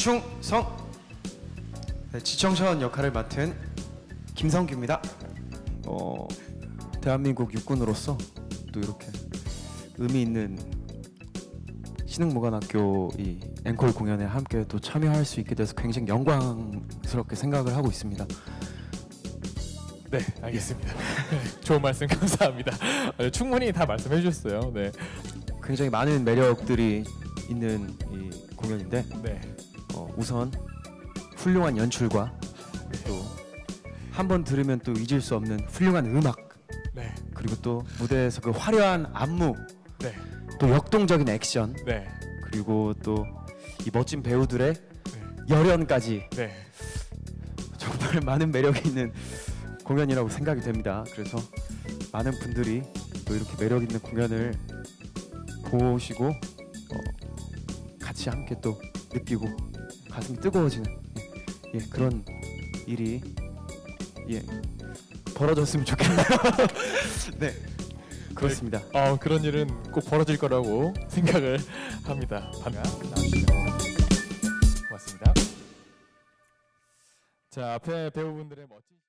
충성 네, 지청선 역할을 맡은 김성규입니다. 어, 대한민국 육군으로서 또 이렇게 의미 있는 신흥무관학교 이 앵콜 공연에 함께 또 참여할 수 있게 돼서 굉장히 영광스럽게 생각을 하고 있습니다. 네, 알겠습니다. 좋은 말씀 감사합니다. 어, 충분히 다 말씀해 주셨어요. 네, 굉장히 많은 매력들이 있는 이 공연인데 네, 어, 우선 훌륭한 연출과 또 한 번 들으면 또 잊을 수 없는 훌륭한 음악. 네, 그리고 또 무대에서 그 화려한 안무. 네, 또 역동적인 액션. 네, 그리고 또 이 멋진 배우들의 네, 열연까지. 네. 정말 많은 매력이 있는 공연이라고 생각이 됩니다. 그래서 많은 분들이 또 이렇게 매력 있는 공연을 보시고 어, 같이 함께 또 느끼고 가슴이 뜨거워지는 예, 예, 그런 일이 예, 벌어졌으면 좋겠네요. 네, 그렇습니다. 어, 그런 일은 꼭 벌어질 거라고 생각을 합니다. 반가 나와주시죠. 고맙습니다. 자, 앞에 배우분들의 멋진